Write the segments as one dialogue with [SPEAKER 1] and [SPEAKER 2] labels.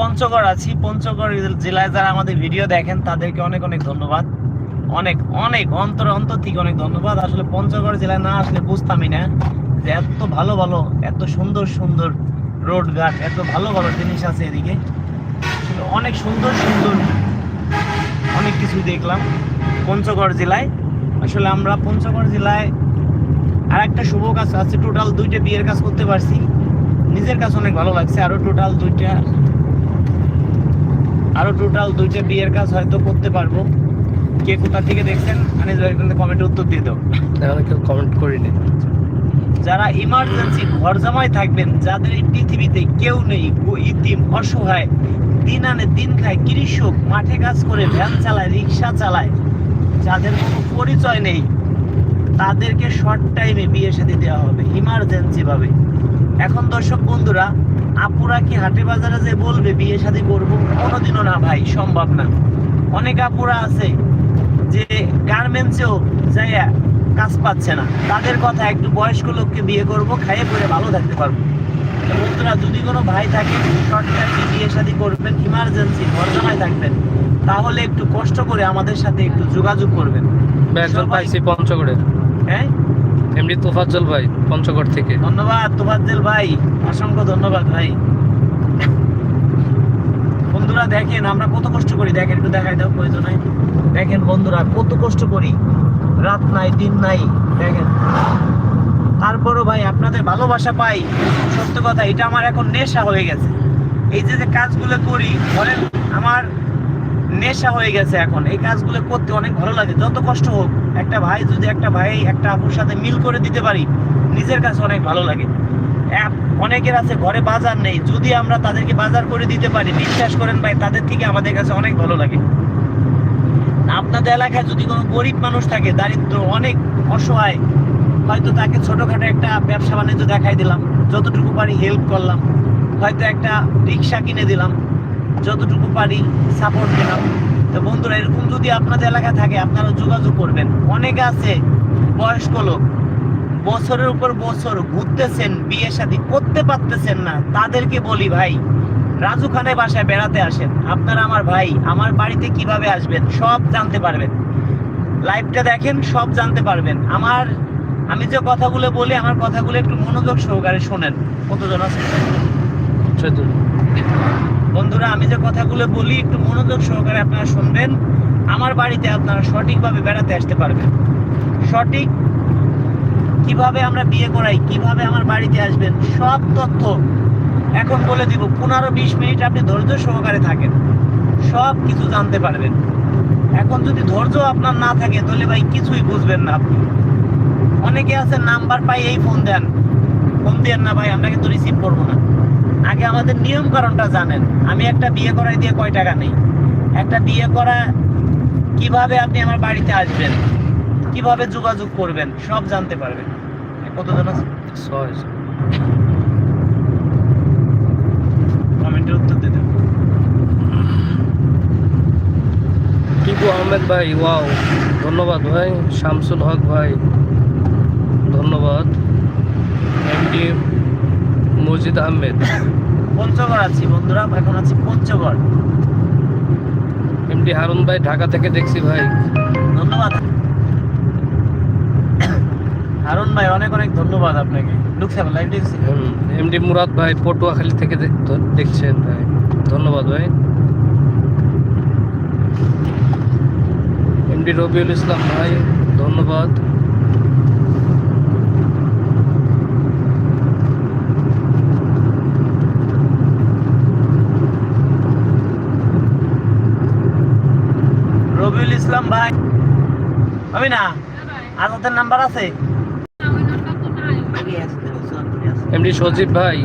[SPEAKER 1] পঞ্চগড় আছি। পঞ্চগড় জেলায় যারা আমাদের ভিডিও দেখেন, তাদেরকে অনেক অনেক ধন্যবাদ। অনেক অনেক, অন্তর অন্তর থেকে অনেক ধন্যবাদ। আসলে পঞ্চগড় জেলায় না আসলে বুঝতামই না যে এত ভালো ভালো, এত সুন্দর সুন্দর রোড ঘাট এত ভালো ভালো জিনিস আছে এদিকে। অনেক সুন্দর সুন্দর অনেক কিছু দেখলাম পঞ্চগড় জেলায়। আসলে আমরা পঞ্চগড় জেলায় আর একটা শুভ কাজ আছে টোটাল দুইটা বিয়ের কাজ করতে পারছি। নিজের কাছে অনেক ভালো লাগছে, আরও টোটাল দুইটা আরও টোটাল দুইটা বিয়ের কাজ হয়তো করতে পারব। কে কোথা থেকে দেখছেন আনিস ভাই কিন্তু কমেন্টে উত্তর দিয়ে দাও।
[SPEAKER 2] এখন কেউ কমেন্ট করিনি।
[SPEAKER 1] যারা ইমার্জেন্সি ঘর জামায় থাকবেন যাদের এই পৃথিবীতে কেউ নেই ইতিম অসহায় দিন আনে দিন খায় কৃষক মাঠে কাজ করে ভ্যান চালায় রিক্সা চালায় যাদের কোনো পরিচয় নেই তাদেরকে শর্ট টাইমে বিয়ে সাথে দেওয়া হবে ইমার্জেন্সি ভাবে। এখন দর্শক বন্ধুরা আপুরা কি হাটে বাজারে যে বলবে বিয়ে শাদী করব? কোনোদিনও না ভাই সম্ভব না। অনেক আপুরা আছে যে গার্মেন্টসেও যাইয়া কাজ পাচ্ছে না। তাদের কথা একটু বয়স্ক লোককে বিয়ে করব খাইয়ে পরে ভালো থাকতে পারব। বন্ধুরা যদি কোনো ভাই থাকে শর্ট টাইমে বিয়ে শাদী করবেন ইমার্জেন্সি ঘরজমায় থাকবেন তাহলে একটু কষ্ট করে আমাদের সাথে একটু যোগাযোগ করবেন।
[SPEAKER 2] একজন পাইছি পঞ্চগড়ের
[SPEAKER 1] হ্যাঁ?
[SPEAKER 2] এমডি তোফাজ্জল ভাই, পঞ্চগড় থেকে।
[SPEAKER 1] ধন্যবাদ তোফাজ্জেল ভাই, অসংখ্য ধন্যবাদ ভাই। বন্ধুরা দেখেন, আমরা কত কষ্ট করি, দেখেন, একটু দেখাই দাও প্রয়োজন। দেখেন বন্ধুরা, কত কষ্ট করি, রাত নাই, দিন নাই, দেখেন। তারপরও ভাই, আপনাদের ভালোবাসা পাই, সত্য কথা, এটা আমার এখন নেশা হয়ে গেছে। এই যে যে কাজগুলো করি ধরেন আমার নেশা হয়ে গেছে এখন। এই কাজগুলো করতে অনেক ভালো লাগে, যত কষ্ট হোক। একটা ভাই যদি একটা ভাই একটা আপুর সাথে মিল করে দিতে পারি, নিজের কাছে অনেক ভালো লাগে। অনেকের আছে, ঘরে বাজার নেই। যদি আমরা তাদেরকে বাজার করে দিতে পারি, বিশ্বাস করেন ভাই, তাদের থেকে আমাদের কাছে অনেক ভালো লাগে। আপনাদের এলাকায় যদি কোনো গরিব মানুষ থাকে, দারিদ্র, অনেক অসহায়, হয়তো তাকে ছোটখাটো একটা ব্যবসা বাণিজ্য দেখাই দিলাম, যতটুকু পারি হেল্প করলাম, হয়তো একটা রিক্সা কিনে দিলাম, যতটুকু পারি সাপোর্ট দিলাম। তো বন্ধুরা, এরকম যদি আপনাদের এলাকায় থাকে, আপনারা যোগাযোগ করবেন। অনেকে আছে, বয়স্ক লোক, বছরের উপর বছর ঘুরতেছেন, বিয়ে শাদী করতে পারতেছেন না, তাদেরকে বলি ভাই, রাজু খানের বাসায় বেড়াতে আসেন। আপনারা আমার ভাই, আমার বাড়িতে কীভাবে আসবেন, সব জানতে পারবেন। লাইভটা দেখেন, সব জানতে পারবেন। আমার, আমি যে কথাগুলো বলি, আমার কথাগুলো একটু মনোযোগ সহকারে শোনেন। কতজন আছে? বন্ধুরা, আমি যে কথাগুলো বলি, একটু মনোযোগ সহকারে আপনারা শুনবেন। আমার বাড়িতে আপনারা সঠিকভাবে বেড়াতে আসতে পারবেন। সঠিক কীভাবে আমরা বিয়ে করাই, কীভাবে আমার বাড়িতে আসবেন, সব তথ্য এখন বলে দিব। পনেরো বিশ মিনিট আপনি ধৈর্য সহকারে থাকেন। সব কিছু জানতে পারবেন। এখন যদি ধৈর্য আপনার না থাকে, তাহলে ভাই কিছুই বুঝবেন না আপনি। অনেকে আছে নাম্বার পাই এই ফোন দেন। ফোন দেন না ভাই, আমরা কিন্তু রিসিভ করব না। আগে আমাদের নিয়ম কারণটা জানেন। আমি একটা বিয়ে করাই দিয়ে কয় টাকা নেই? একটা বিয়ে করা কীভাবে আপনি আমার বাড়িতে আসবেন? কীভাবে যোগাযোগ করবেন? সব জানতে পারবেন। কতজন আছে? কমেন্টের উত্তর দিতে
[SPEAKER 2] টিপু আহমেদ ভাই ওয়াও। ধন্যবাদ ভাই। শামসুল হক ভাই ধন্যবাদ। এমডি মজিদ আহমেদ।
[SPEAKER 1] পঞ্চগড় আছি বন্ধুরা এখন আছি পঞ্চগড়।
[SPEAKER 2] এমডি হারুন ভাই ঢাকা থেকে দেখছি ভাই।
[SPEAKER 1] ধন্যবাদ। হারুন ভাই অনেক অনেক ধন্যবাদ আপনাকে। ঢুকছে লাইভ দেখছি।
[SPEAKER 2] এমডি মুরাদ ভাই পটুয়াখালী থেকে দেখ- দেখছেন ভাই। ধন্যবাদ ভাই। এমডি রবিউল ইসলাম ভাই ধন্যবাদ।
[SPEAKER 1] রবিউল ইসলাম ভাই। আমি না আজাদের নাম্বার আছে?
[SPEAKER 2] এমডি সজীব ভাই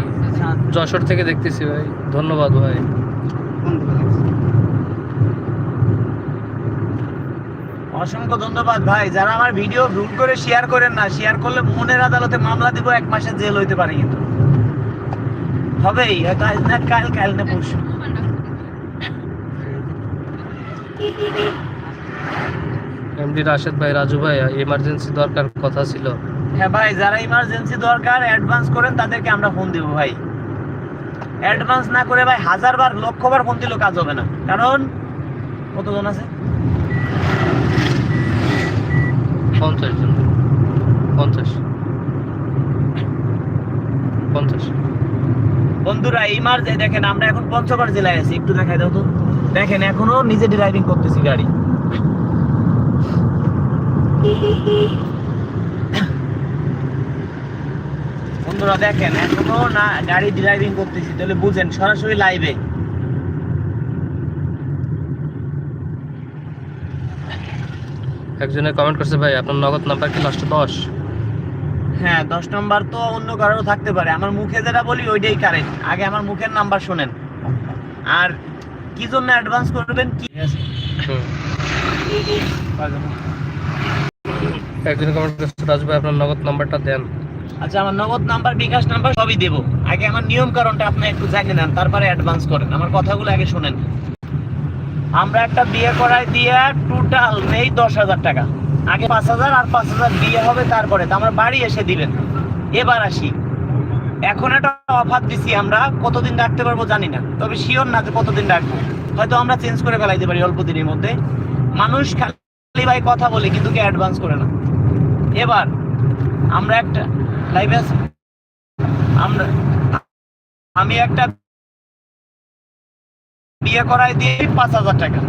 [SPEAKER 2] যশোর থেকে দেখতেছি ভাই। ধন্যবাদ ভাই।
[SPEAKER 1] অসংখ্য ধন্যবাদ ভাই। যারা আমার ভিডিও ভুল করে শেয়ার করেন না শেয়ার করলে মনের আদালতে মামলা দিব এক মাসে জেল হইতে পারে কিন্তু। হবেই আজ না কাল কাল না পরশু।
[SPEAKER 2] এমডি রাশেদ ভাই রাজু ভাই এমার্জেন্সি দরকার কথা ছিল।
[SPEAKER 1] হ্যাঁ ভাই যারা ইমার্জেন্সি দরকার অ্যাডভান্স করেন তাদেরকে আমরা ফোন দেবো ভাই। অ্যাডভান্স না করে ভাই হাজার বার লক্ষ বার ফোন দিলেও কাজ হবে না। কারণ কতজন আছে?
[SPEAKER 2] পঞ্চাশ জন। পঞ্চাশ। পঞ্চাশ।
[SPEAKER 1] বন্ধুরা এই মার দেখেন আমরা এখন পঞ্চগড় জেলায় আছি একটু দেখাই দাও তো। দেখেন এখনও নিজে ড্রাইভিং করতেছি গাড়ি। বন্ধুরা দেখেন এখনও না গাড়ি ড্রাইভিং করতেছি তাহলে বুঝেন সরাসরি লাইভে
[SPEAKER 2] একজনে কমেন্ট করছে ভাই আপনার নগদ নাম্বার কি লাস্টে দশ?
[SPEAKER 1] হ্যাঁ দশ নম্বর তো অন্য কারোর থাকতে পারে। আমার মুখে যেটা বলি ওইটাই কারেক্ট আগে আমার মুখের নাম্বার শোনেন। আর কি জন্য অ্যাডভান্স করবেন কি
[SPEAKER 2] একজনে করছে রাজু ভাই আপনার নগদ নাম্বারটা দেন।
[SPEAKER 1] আচ্ছা আমার নগদ নাম্বার, বিকাশ নাম্বার সবই দেবো। আগে আমার নিয়ম কারণটা আপনি একটু জানে নেন, তারপরে অ্যাডভান্স করেন। আমার কথাগুলো আগে শুনেন। আমরা একটা বিয়ে করাই দিয়ে টোটাল নেই দশ হাজার টাকা। আগে পাঁচ হাজার আর পাঁচ হাজার বিয়ে হবে তারপরে তো আমার বাড়ি এসে দিবেন। এবার আসি। এখন একটা অফার দিছি আমরা, কতদিন রাখতে পারব জানি না। তবে শিওর না যে কতদিন রাখব। হয়তো আমরা চেঞ্জ করে ফেলাইতে পারি অল্প দিনের মধ্যে। মানুষ খালি ভাই কথা বলে, কিন্তু কি অ্যাডভান্স করে না। এবার আমরা একটা লাইভে আছি। আমরা, আমি একটা বিয়ে করাই দিয়ে পাঁচ হাজার টাকা।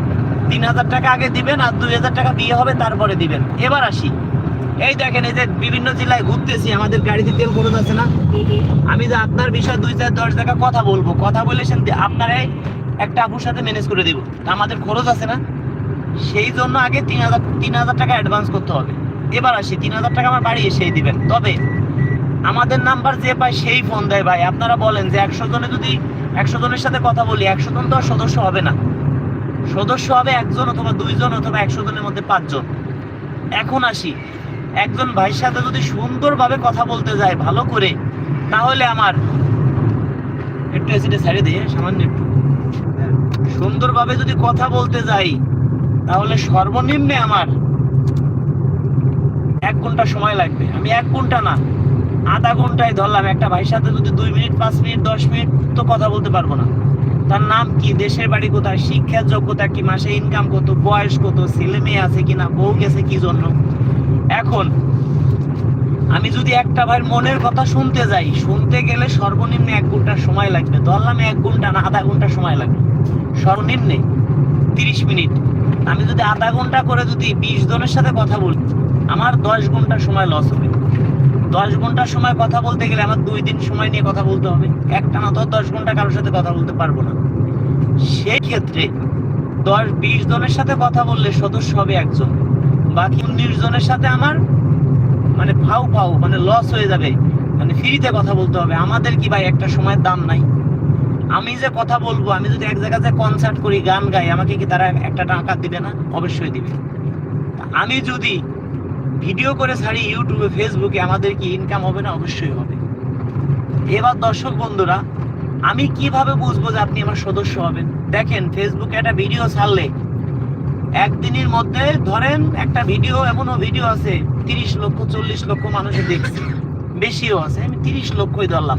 [SPEAKER 1] তিন হাজার টাকা আগে দিবেন আর দুই হাজার টাকা বিয়ে হবে, তারপরে দিবেন। এবার আসি। এই দেখেন, এই যে বিভিন্ন জেলায় ঘুরতেছি, আমাদের গাড়িতে তেল খরচ আছে না? আমি যে আপনার বিষয়ে দুই চার দশ টাকা কথা বলব। কথা বলে সেন আপনারাই একটা আপুর সাথে ম্যানেজ করে দিব। আমাদের খরচ আছে না? সেই জন্য আগে তিন হাজার তিন হাজার টাকা অ্যাডভান্স করতে হবে। এবার আসি, তিন হাজার টাকা আমার বাড়ি এসেই দিবেন। তবে আমাদের নাম্বার যে পায় সেই ফোন দেয় ভাই। আপনারা বলেন যে একশো জনে যদি একশো জনের সাথে কথা বলি, একশো জন তো আর সদস্য হবে না। সদস্য হবে একজন অথবা দুইজন অথবা একশো জনের মধ্যে পাঁচজন। এখন আসি, একজন ভাইয়ের সাথে যদি সুন্দরভাবে কথা বলতে যায়, ভালো করে, তাহলে আমার একটু এসিটা ছাড়ে দিয়ে সামান্য একটু। সুন্দরভাবে যদি কথা বলতে যাই, তাহলে সর্বনিম্নে আমার এক ঘণ্টা সময় লাগবে। আমি এক ঘণ্টা না, আধা ঘন্টায় ধরলাম একটা ভাইয়ের সাথে যদি দুই মিনিট, পাঁচ মিনিট, দশ মিনিট তো কথা বলতে পারব না। তার নাম কি, দেশের বাড়ি কোথায়, শিক্ষার যোগ্যতা কি, মাসে ইনকাম কত, বয়স কত, ছেলে মেয়ে আছে কিনা, বউ গেছে কি জন্য? এখন, আমি যদি একটা ভাইয়ের মনের কথা শুনতে যাই, শুনতে গেলে সর্বনিম্ন এক ঘণ্টা সময় লাগবে। ধরলাম এক ঘণ্টা না, আধা ঘণ্টা সময় লাগবে। সর্বনিম্নে তিরিশ মিনিট। আমি যদি আধা ঘণ্টা করে যদি বিশ জনের সাথে কথা বলি আমার দশ ঘণ্টা সময় লস হবে। দশ ঘণ্টা সময় কথা বলতে গেলে আমার দুই দিন সময় নিয়ে কথা বলতে হবে। একটা না তো দশ ঘণ্টা কারোর সাথে কথা বলতে পারব না। সেই ক্ষেত্রে দশ বিশ জনের সাথে কথা বললে সদস্য হবে একজন। বাকি উনিশ জনের সাথে আমার মানে ফাউ ফাউ মানে লস হয়ে যাবে। মানে ফ্রিতে কথা বলতে হবে। আমাদের কি ভাই একটা সময়ের দাম নাই? আমি যে কথা বলব, আমি যদি এক জায়গাতে কনসার্ট করি, গান গাই, আমাকে কি তারা একটা টাকা দিবে না? অবশ্যই দিবে। আমি যদি ভিডিও করে ছাড়ি ইউটিউবে, ফেসবুকে আমাদের কি ইনকাম হবে না? অবশ্যই হবে। এবার দর্শক বন্ধুরা, আমি কীভাবে বুঝব যে আপনি আমার সদস্য হবেন? দেখেন ফেসবুকে একটা ভিডিও ছাড়লে একদিনের মধ্যে ধরেন একটা ভিডিও এমনও ভিডিও আছে, তিরিশ লক্ষ, চল্লিশ লক্ষ মানুষে দেখছে। বেশিও আছে, আমি তিরিশ লক্ষই ধরলাম।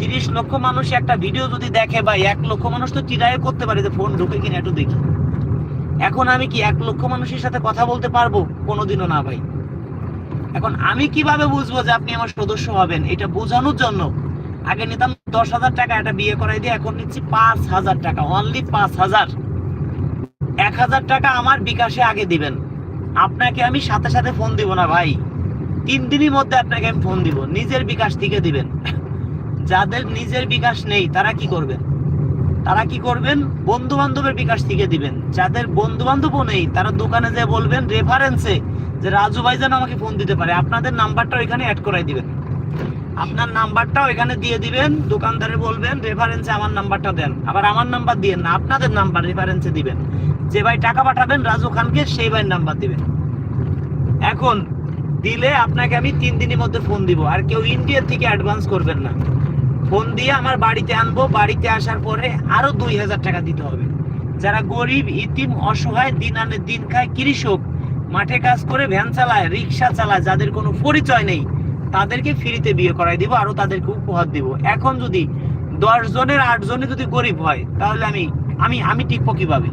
[SPEAKER 1] তিরিশ লক্ষ মানুষ একটা ভিডিও যদি দেখে বা এক লক্ষ মানুষ তো চিরাই করতে পারে যে ফোন ঢুকে কিনা একটু দেখি। এখন আমি কি এক লক্ষ মানুষের সাথে কথা বলতে পারব? কোনোদিনও না, ভাই। এখন আমি কীভাবে বুঝব যে আপনি আমার সদস্য হবেন? এটা বোঝানোর জন্য। আগে নিতাম দশ হাজার টাকা, একটা বিয়ে করাই দিয়ে এখন নিচ্ছি পাঁচ হাজার টাকা অনলি পাঁচ হাজার। এক হাজার টাকা আমার বিকাশে আগে দিবেন। আপনাকে আমি সাথে সাথে ফোন দিব না, ভাই। তিন দিনের মধ্যে আপনাকে আমি ফোন দিব। নিজের বিকাশ থেকে দিবেন। যাদের নিজের বিকাশ নেই, তারা কি করবেন? তারা কি করবেন? বন্ধু বান্ধবের বিকাশ থেকে দিবেন। যাদের বন্ধু বান্ধবও নেই, তারা দোকানে যে বলবেন রেফারেন্সে যে, রাজু ভাই যেন আমাকে ফোন দিতে পারে। আপনাদের নাম্বারটা ওইখানে অ্যাড করাই দিবেন। আপনার নাম্বারটা ওইখানে দিয়ে দিবেন, দোকানদারে বলবেন রেফারেন্সে আমার নাম্বারটা দেন। আবার আমার নাম্বার দিয়েন না, আপনাদের নাম্বার রেফারেন্সে দিবেন। যে ভাই টাকা পাঠাবেন রাজু খানকে, সেই ভাইয়ের নাম্বার দিবেন। এখন দিলে আপনাকে আমি তিন দিনের মধ্যে ফোন দিব। আর কেউ ইন্ডিয়া থেকে অ্যাডভান্স করবেন না। ফোন দিয়ে আমার বাড়িতে আনব, বাড়িতে আসার পরে আরও দুই হাজার টাকা দিতে হবে। যারা গরিব, ইতিম, অসহায়, দিন আনে দিন খায়, কৃষক, মাঠে কাজ করে, ভ্যান চালায়, রিক্সা চালায়, যাদের কোনো পরিচয় নেই, তাদেরকে ফ্রিতে বিয়ে করাই দিব, আরও তাদেরকে উপহার দিব। এখন যদি দশ জনের, আট জনে যদি গরিব হয়, তাহলে আমি আমি আমি টিকবো কীভাবে?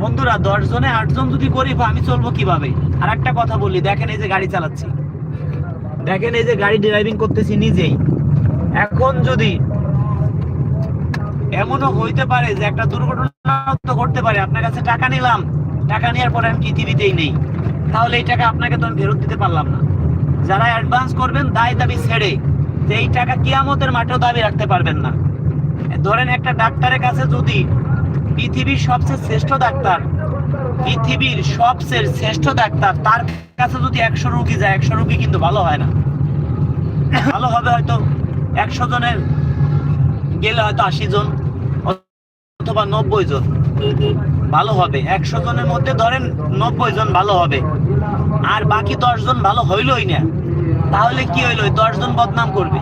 [SPEAKER 1] বন্ধুরা, দশ জনে, আট জন যদি গরিব হয়, আমি চলবো কীভাবে? আর একটা কথা বলি, দেখেন এই যে গাড়ি চালাচ্ছি। দেখেন এই যে গাড়ি ড্রাইভিং করতেছি নিজেই। এখন যদি এমনও হইতে পারে যে একটা দুর্ঘটনা ঘটতে পারে, আপনার কাছে টাকা নিলাম, টাকা নেওয়ার পরে আমি পৃথিবীতেই নেই, তাহলে এই টাকা আপনাকে তো আমি ফেরত দিতে পারলাম না। যারা অ্যাডভান্স করবেন, দায় দাবি ছেড়ে যে এই টাকা কিয়ামতের মাঠেও দাবি রাখতে পারবেন না। ধরেন একটা ডাক্তারের কাছে যদি পৃথিবীর সবচেয়ে শ্রেষ্ঠ ডাক্তার, পৃথিবীর সবচেয়ে শ্রেষ্ঠ ডাক্তার, তার কাছে যদি একশো রুগী যায়, একশো রুগী কিন্তু ভালো হয় না। ভালো হবে হয়তো একশো জনের গেলে হয়তো আশি জন অথবা নব্বই জন। ভালো হবে। একশো জনের মধ্যে ধরেন নব্বই জন ভালো হবে। আর বাকি জন ভালো হইলই না। তাহলে কি হইল? জন বদনাম করবে।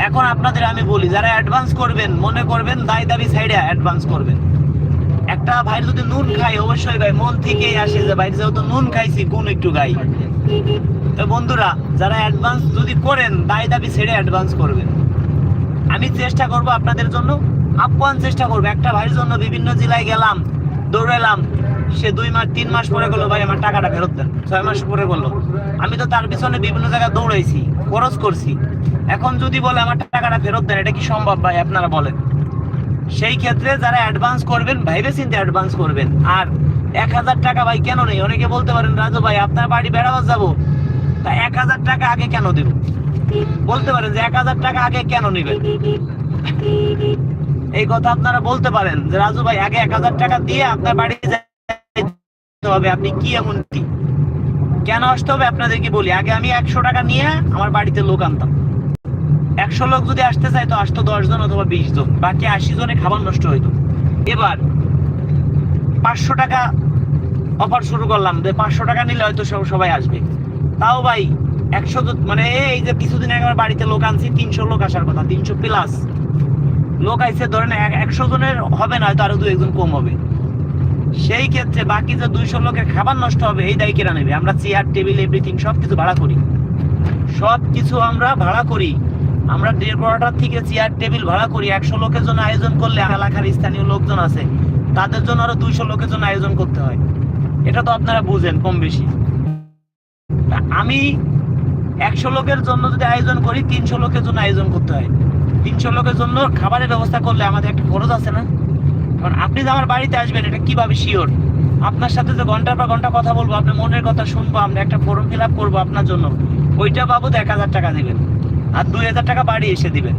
[SPEAKER 1] এখন আপনাদের আমি বলি, যারা অ্যাডভান্স করবেন, মনে করবেন দায় দাবি সাইডে অ্যাডভান্স করবেন। একটা ভাই যদি নুন খাই, অবশ্যই ভাই, মন থেকেই আসে যে ভাই, যেহেতু নুন খাইছি, গুণ একটু গাই তো বন্ধুরা, যারা অ্যাডভান্স যদি করেন, দায় দাবি ছেড়ে অ্যাডভান্স করবেন। আমি চেষ্টা করব আপনাদের জন্য, আপ্যায়ন চেষ্টা করব। একটা ভাইয়ের জন্য বিভিন্ন জেলায় গেলাম, দৌড়ালাম, সে দুই মাস, তিন মাস পরে গেলো ভাই, আমার টাকাটা ফেরত দেন। ছয় মাস পরে বলল, আমি তো তার পিছনে বিভিন্ন জায়গায় দৌড়াইছি, খরচ করছি। এখন যদি বলে, আমার টাকাটা ফেরত দেন, এটা কি সম্ভব ভাই, আপনারা বলেন? সেই ক্ষেত্রে যারা অ্যাডভান্স করবেন, ভাইবে চিন্তে অ্যাডভান্স করবেন। আর এক হাজার টাকা ভাই কেন নেই? অনেকে বলতে পারেন, রাজু ভাই, আপনার বাড়ি বেড়াবার যাব। তা এক হাজার টাকা আগে কেন দেব? বলতে পারেন যে, এক হাজার টাকা আগে কেন নেবেন? এই কথা আপনারা বলতে পারেন যে, রাজু ভাই, আগে এক হাজার টাকা দিয়ে আপনার বাড়ি হবে। আপনি কি এমন কি? কেন আসতে হবে আপনাদেরকে বলি। আগে আমি একশো টাকা নিয়ে আমার বাড়িতে লোক আনতাম। একশো লোক যদি আসতে চাই তো আসতো দশ জন অথবা বিশ জন বাকি আশি জনে খাবার নষ্ট হইতো। এবার পাঁচশো টাকা অফার শুরু করলাম, যে পাঁচশো টাকা নিলে হয়তো সব সবাই আসবে। তাও ভাই, একশো মানে এই যে কিছুদিন আগে আমার বাড়িতে লোক আনছি, তিনশো লোক আসার কথা, তিনশো প্লাস লোক আইসে ধরেন এক- একশো জনের হবে না, হয়তো আরও দু একজন কম হবে। সেই ক্ষেত্রে বাকি যে দুইশো লোকের খাবার নষ্ট হবে, এই দায় কেরা নেবে? আমরা চেয়ার, টেবিল এভরিথিং সব কিছু ভাড়া করি। সব কিছু আমরা ভাড়া করি। আমরা দেড় কোয়ার্টার থেকে চেয়ার, টেবিল ভাড়া করি। একশো লোকের জন্য আয়োজন করলে এলাকার স্থানীয় লোকজন আছে। তাদের জন্য আরও দুইশো লোকের জন্য আয়োজন করতে হয়। এটা তো আপনারা বুঝেন কম বেশি। আমি একশো লোকের জন্য যদি আয়োজন করি, তিনশো লোকের জন্য আয়োজন করতে হয়। তিনশো লোকের জন্য খাবারের ব্যবস্থা করলে আমাদের একটা খরচ আছে না? কারণ আপনি যে আমার বাড়িতে আসবেন, এটা কীভাবে শিওর আপনার সাথে যে ঘণ্টার পর ঘণ্টা কথা বলব, আপনার মনের কথা শুনব, আমরা একটা ফর্ম ফিল আপ করব আপনার জন্য। ওইটা বাবদ এক হাজার টাকা দিবেন। আর দুই হাজার টাকা বাড়ি এসে দিবেন।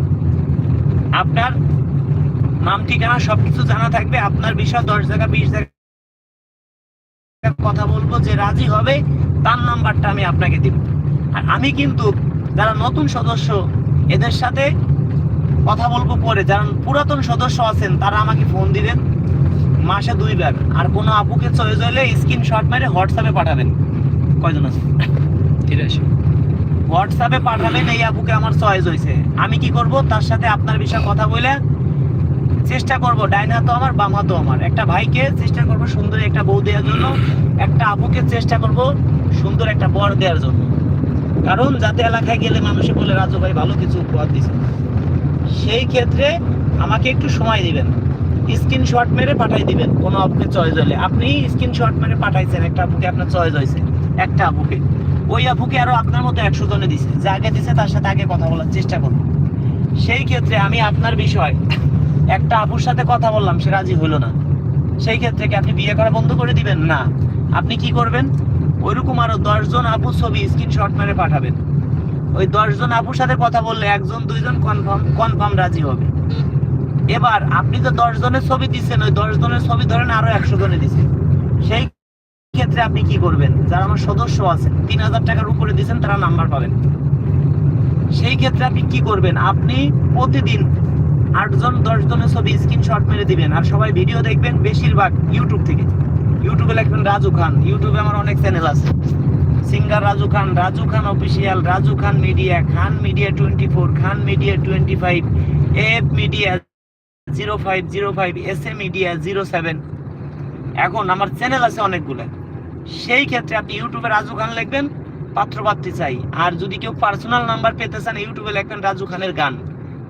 [SPEAKER 1] আপনার নাম, ঠিকানা, সবকিছু জানা থাকবে। আপনার বিষয় দশ জায়গা, বিশ জায়গা কথা বলব, যে রাজি হবে, তার নাম্বারটা আমি আপনাকে দিব। আর আমি কিন্তু যারা নতুন সদস্য, এদের সাথে কথা বলব পরে, যারা পুরাতন সদস্য আছেন, তারা আমাকে ফোন দিবেন। মাসে দুইবার। আর কোনো আপুকে চয়েস হলে স্ক্রিনশট মেরে হোয়াটসঅ্যাপে পাঠাবেন। কয়জন আছে
[SPEAKER 2] তিরাশি।
[SPEAKER 1] হোয়াটসঅ্যাপে পাঠাবেন এই আপুকে আমার চয়েস হয়েছে। আমি কি করব? তার সাথে আপনার বিষয়ে কথা বলে চেষ্টা করব। ডাইন হাতও আমার, বাম হাতও আমার। একটা ভাইকে চেষ্টা করব সুন্দর একটা বউ দেওয়ার জন্য। একটা আপুকে চেষ্টা করব সুন্দর একটা বর দেওয়ার জন্য। কারণ যাতে এলাকায় গেলে মানুষে বলে, রাজু ভাই ভালো কিছু উপহার দিছে। সেই ক্ষেত্রে আমাকে একটু সময় দিবেন। স্ক্রিনশট মেরে পাঠাই দিবেন কোনো আপুকে চয়েস হলে। আপনি স্ক্রিনশট মেরে পাঠাইছেন, একটা আপুকে আপনার চয়েস হয়েছে। একটা আপুকে। ওই আপুকে আরও আপনার মতো একশো জনে দিছে। যে আগে দিছে তার সাথে আগে কথা বলার চেষ্টা করব। সেই ক্ষেত্রে আমি আপনার বিষয়, একটা আপুর সাথে কথা বললাম, সে রাজি হলো না। সেই ক্ষেত্রে কি আপনি বিয়ে করা বন্ধ করে দিবেন? না। আপনি কি করবেন? ওইরকম আরও দশজন আপু ছবি স্ক্রিনশট মেরে পাঠাবেন। ওই দশজন আপুর সাথে কথা বললে একজন, দুইজন কনফার্ম কনফার্ম রাজি হবে। এবার আপনি তো দশ জনের ছবি দিচ্ছেন, ওই দশ জনের ছবি ধরেন আরও একশো জনে দিচ্ছেন। সেই ক্ষেত্রে আপনি কি করবেন? যারা আমার সদস্য আছেন তিন হাজার টাকার উপরে দিচ্ছেন তারা নাম্বার পাবেন। সেই ক্ষেত্রে আপনি কি করবেন? আপনি প্রতিদিন আটজন দশ জনের ছবি স্ক্রিনশট মেরে দিবেন, আর সবাই ভিডিও দেখবেন বেশিরভাগ ইউটিউব থেকে। ইউটিউবে লিখবেন রাজু খান। ইউটিউবে আমার অনেক চ্যানেল আছে। Singer Raju Khan Raju Khan official Raju Khan media Khan media twenty four Khan media twenty five F media zero five zero five S A media zero seven এখন আমার চ্যানেল আছে অনেকগুলো। সেই ক্ষেত্রে আপনি ইউটিউবে রাজু খান লিখবেন পাত্রপাত্রী চাই। আর যদি কেউ পার্সোনাল নাম্বার পেতে চান, ইউটিউবে লিখবেন রাজু খানের গান।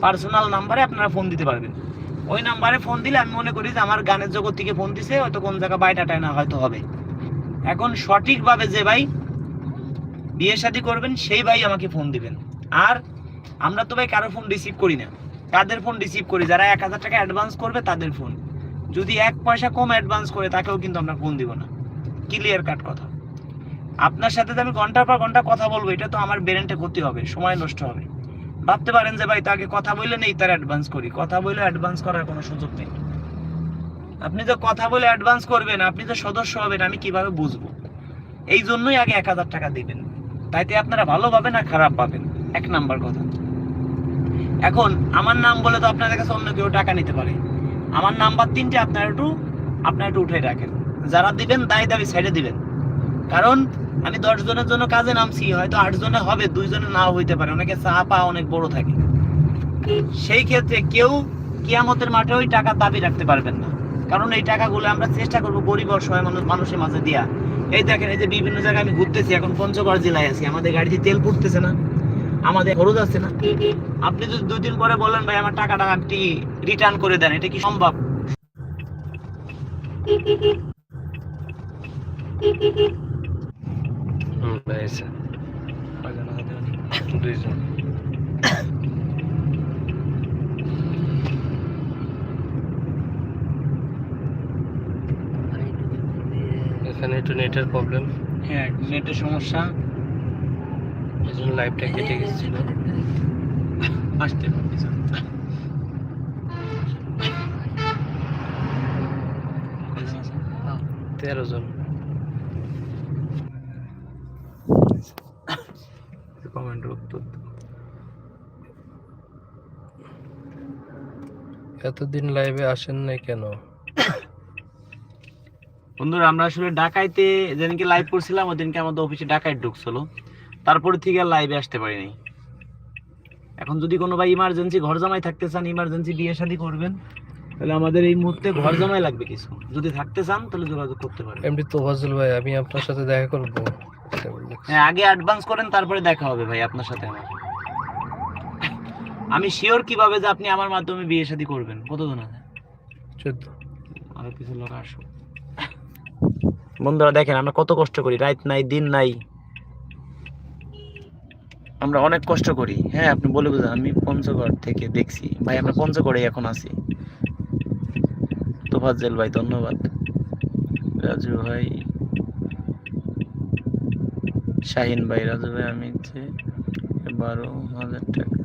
[SPEAKER 1] পার্সোনাল নাম্বারে আপনারা ফোন দিতে পারবেন। ওই নাম্বারে ফোন দিলে আমি মনে করি যে আমার গানের জগৎ থেকে ফোন দিছে, হয়তো কোন জায়গা বাইটাটায় না, হয়তো হবে। এখন সঠিকভাবে যে ভাই বিয়ে শাদী করবেন, সেই ভাই আমাকে ফোন দিবেন। আর আমরা তো ভাই কারও ফোন রিসিভ করি না। তাদের ফোন রিসিভ করি? যারা এক হাজার টাকা অ্যাডভান্স করবে, তাদের ফোন যদি এক পয়সা কম অ্যাডভান্স করে, তাকেও কিন্তু আমরা ফোন দিব না। ক্লিয়ার কাট কথা। আপনার সাথে আমি ঘণ্টার পর ঘণ্টা কথা বলব, এটা তো আমার ব্রেনটে ক্ষতি হবে, সময় নষ্ট হবে। ভাবতে পারেন যে ভাই তাকে কথা বললে নেই, তার অ্যাডভান্স করি। কথা বলে অ্যাডভান্স করার কোনো সুযোগ নেই। আপনি তো কথা বলে অ্যাডভান্স করবেন, আপনি তো সদস্য হবেন, আমি কীভাবে বুঝব? এই জন্যই আগে এক হাজার টাকা দিবেন। তাইতে আপনারা ভালো পাবেন না খারাপ পাবেন। এক নাম্বার কথা। এখন, আমার নাম বলে তো আপনাদের কাছে অন্য কেউ টাকা নিতে পারে। আমার নাম্বার তিনটে আপনারা একটু আপনারা একটু উঠে রাখেন। যারা দিবেন দায় দাবি সাইডে দিবেন। কারণ আমি দশ জনের জন্য কাজে নামছি, হয়তো আট জনে হবে, দুই জনে নাও হইতে পারে। অনেকে চা পা অনেক বড় থাকে। সেই ক্ষেত্রে কেউ কিয়ামতের মাঠে ওই টাকা দাবি রাখতে পারবেন না। কারণ এই টাকাগুলো আমরা চেষ্টা করব গরিব অসহায় মানুষ মানুষের মাঝে দিয়া। এই দেখেন, এই যে বিভিন্ন জায়গায় আমি ঘুরতেছি, এখন পঞ্চগড় জেলায় আছি। আমাদের গাড়িতে তেল পড়তেছে না। আমাদের খরচ আছে না। আপনি যদি দুই দিন পরে বলেন, ভাই, আমার টাকাটা আপনি রিটার্ন করে দেন, এটা কি সম্ভব?
[SPEAKER 2] দুইজন। এখানে একটু নেটের প্রবলেম
[SPEAKER 1] হ্যাঁ নেটের সমস্যা।
[SPEAKER 2] এই জন্য লাইভটা কেটে গেছিল।
[SPEAKER 1] আসতে পারতেছে
[SPEAKER 2] তেরো জন।
[SPEAKER 1] কমেন্ট উত্তর
[SPEAKER 2] এতদিন লাইভে আসেন নাই কেন?
[SPEAKER 1] বন্ধুরা আমরা আসলে ঢাকাইতে যেদিনকে লাইভ করছিলাম ওদিনকে আমাদের অফিসে ঢাকায় ঢুকছিল। তারপরে থেকে আর লাইভে আসতে পারিনি। এখন যদি কোনো ভাই ইমার্জেন্সি ঘর জামাই থাকতে চান ইমার্জেন্সি বিয়ে শাদী করবেন তাহলে আমাদের এই মুহূর্তে ঘর জামাই লাগবে কিছু। যদি থাকতে চান তাহলে যোগাযোগ করতে পারেন।
[SPEAKER 2] এমডি তোফাজুল ভাই আমি আপনার সাথে দেখা করব।
[SPEAKER 1] হ্যাঁ আগে অ্যাডভান্স করেন তারপরে দেখা হবে ভাই আপনার সাথে আমার। আমি শিওর কীভাবে যে আপনি আমার মাধ্যমে বিয়ে শাদী করবেন? কতজন আছে?
[SPEAKER 2] চোদ্দ।
[SPEAKER 1] আরও কিছু লোক আসো বন্ধুরা দেখেন আমরা কত কষ্ট করি। রাত নাই দিন নাই। আমরা অনেক কষ্ট করি। হ্যাঁ আপনি বলে বুঝেন আমি পঞ্চগড় থেকে দেখছি। ভাই আমরা পঞ্চগড়ে এখন আছি। তোফাজ্জেল ভাই ধন্যবাদ। রাজু ভাই শাহিন ভাই রাজু ভাই আমি বারো হাজার টাকা।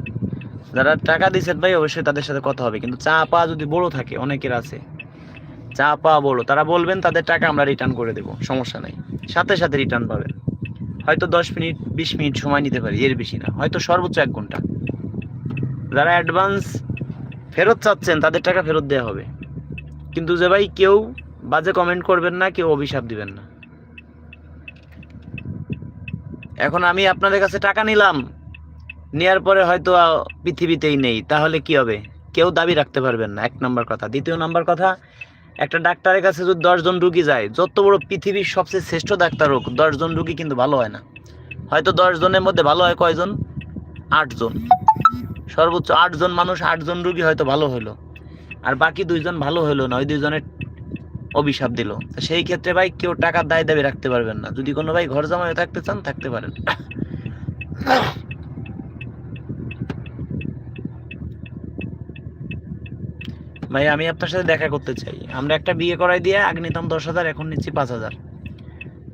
[SPEAKER 1] যারা টাকা দিচ্ছেন ভাই, অবশ্যই তাদের সাথে কথা হবে। কিন্তু চা পা যদি বড় থাকে, অনেকের আছে, চা পা বড়, তারা বলবেন তাদের টাকা আমরা রিটার্ন করে দেব, সমস্যা নাই। সাথে সাথে রিটার্ন পাবেন। হয়তো দশ মিনিট, বিশ মিনিট সময় নিতে পারি, এর বেশি না। হয়তো সর্বোচ্চ এক ঘণ্টা। যারা অ্যাডভান্স ফেরত চাচ্ছেন, তাদের টাকা ফেরত দেওয়া হবে। কিন্তু যে ভাই, কেউ বাজে কমেন্ট করবেন না, কেউ অভিশাপ দিবেন না। এখন আমি আপনাদের কাছে টাকা নিলাম। নেওয়ার পরে হয়তো পৃথিবীতেই নেই। তাহলে কি হবে? কেউ দাবি রাখতে পারবেন না। এক নম্বর কথা। দ্বিতীয় নম্বর কথা, একটা ডাক্তারের কাছে যদি দশজন রুগী যায়, যত বড় পৃথিবীর সবচেয়ে শ্রেষ্ঠ ডাক্তার হোক দশজন রুগী কিন্তু ভালো হয় না। হয়তো দশজনের মধ্যে ভালো হয় কয়জন? আটজন সর্বোচ্চ আটজন মানুষ আটজন রুগী হয়তো ভালো হলো আর বাকি দুইজন ভালো হলো না। ওই দুইজনের অভিশাপ দিল। সেই ক্ষেত্রে ভাই কেউ টাকার দায় দাবি রাখতে পারবেন না। যদি কোনো ভাই ঘর জামাই থাকতে চান, থাকতে পারেন। ভাই, আমি আপনার সাথে দেখা করতে চাই। আমরা একটা বিয়ে করাই দিয়ে আগে নিতাম দশ হাজার, এখন নিচ্ছি পাঁচ হাজার।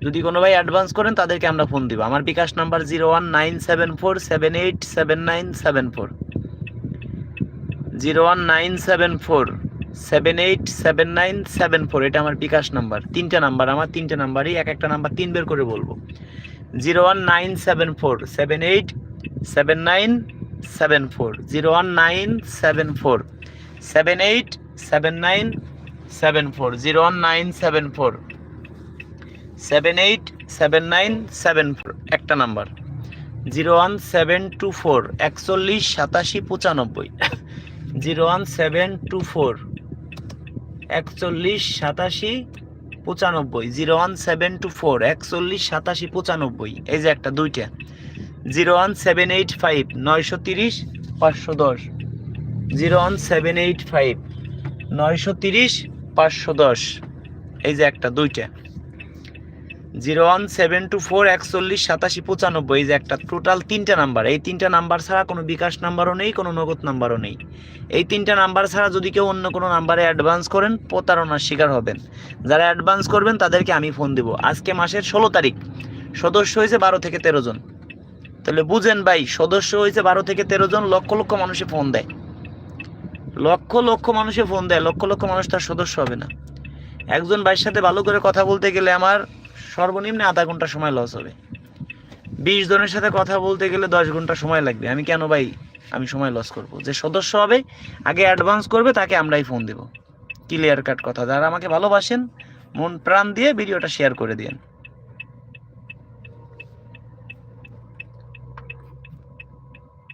[SPEAKER 1] যদি কোনো ভাই অ্যাডভান্স করেন, তাদেরকে আমরা ফোন দিব। আমার bKash number zero one nine seven four seven eight seven nine seven four zero one nine seven four seven eight seven nine seven four এটা আমার বিকাশ নাম্বার। তিনটে নাম্বার, আমার তিনটে নাম্বারই এক একটা নাম্বার তিন বের করে বলব। Zero one nine seven four seven eight seven nine seven four zero one nine seven four seven eight seven nine seven four zero one nine seven four seven eight seven nine seven four একটা number. Zero one seven two four একচল্লিশ সাতাশি পঁচানব্বই zero one seven two four একচল্লিশ, সাতাশি, পঁচানব্বই, zero one seven two four, একচল্লিশ, সাতাশি, পঁচানব্বই, এই যে একটা, দুইটা। Zero one seven eight five, নয়শো তিরিশ, পাঁচশো দশ। Zero one seven eight five, নয়শো তিরিশ, পাঁচশো দশ, এই যে একটা, দুইটা। Zero one seven two four একচল্লিশ সাতাশি পঁচানব্বই। এই যে একটা টোটাল তিনটা নাম্বার এই তিনটা নাম্বার ছাড়া কোনো বিকাশ নাম্বারও নেই, কোনো নগদ নাম্বারও নেই। এই তিনটা নাম্বার ছাড়া যদি কেউ অন্য কোনো নাম্বারে অ্যাডভান্স করেন, প্রতারণার শিকার হবেন। যারা অ্যাডভান্স করবেন, তাদেরকে আমি ফোন দেবো। আজকে মাসের ষোলো তারিখ, সদস্য হয়েছে বারো থেকে তেরো জন। তাহলে বুঝেন ভাই, সদস্য হয়েছে বারো থেকে তেরো জন, লক্ষ লক্ষ মানুষে ফোন দেয়। লক্ষ লক্ষ মানুষে ফোন দেয়, লক্ষ লক্ষ মানুষ তার সদস্য হবে না। একজন ভাইয়ের সাথে ভালো করে কথা বলতে গেলে আমার সর্বনিম্ন আধা ঘণ্টা সময় লস হবে। বিশ জনের সাথে কথা বলতে গেলে দশ ঘণ্টা সময় লাগবে। আমি কেন ভাই আমি সময় লস করব? যে সদস্য হবে, আগে অ্যাডভান্স করবে, তাকে আমরাই ফোন দেব। ক্লিয়ার কাট কথা। যারা আমাকে ভালোবাসেন, মন প্রাণ দিয়ে ভিডিওটা শেয়ার করে দিন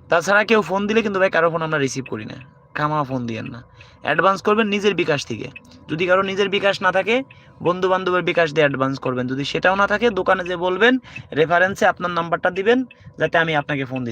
[SPEAKER 1] তাছাড়া কেউ ফোন দিলে কিন্তু ভাই কারও ফোন আমরা রিসিভ করি না। খামা ফোন দিয়েন না। অ্যাডভান্স করবেন নিজের বিকাশ থেকে। যদি কারও নিজের বিকাশ না থাকে বন্ধু বান্ধবের বিকাশ দিয়ে অ্যাডভান্স করবেন। যদি সেটাও না থাকে, দোকানে যে বলবেন রেফারেন্সে আপনার নাম্বারটা দিবেন, যাতে আমি আপনাকে ফোন দিতে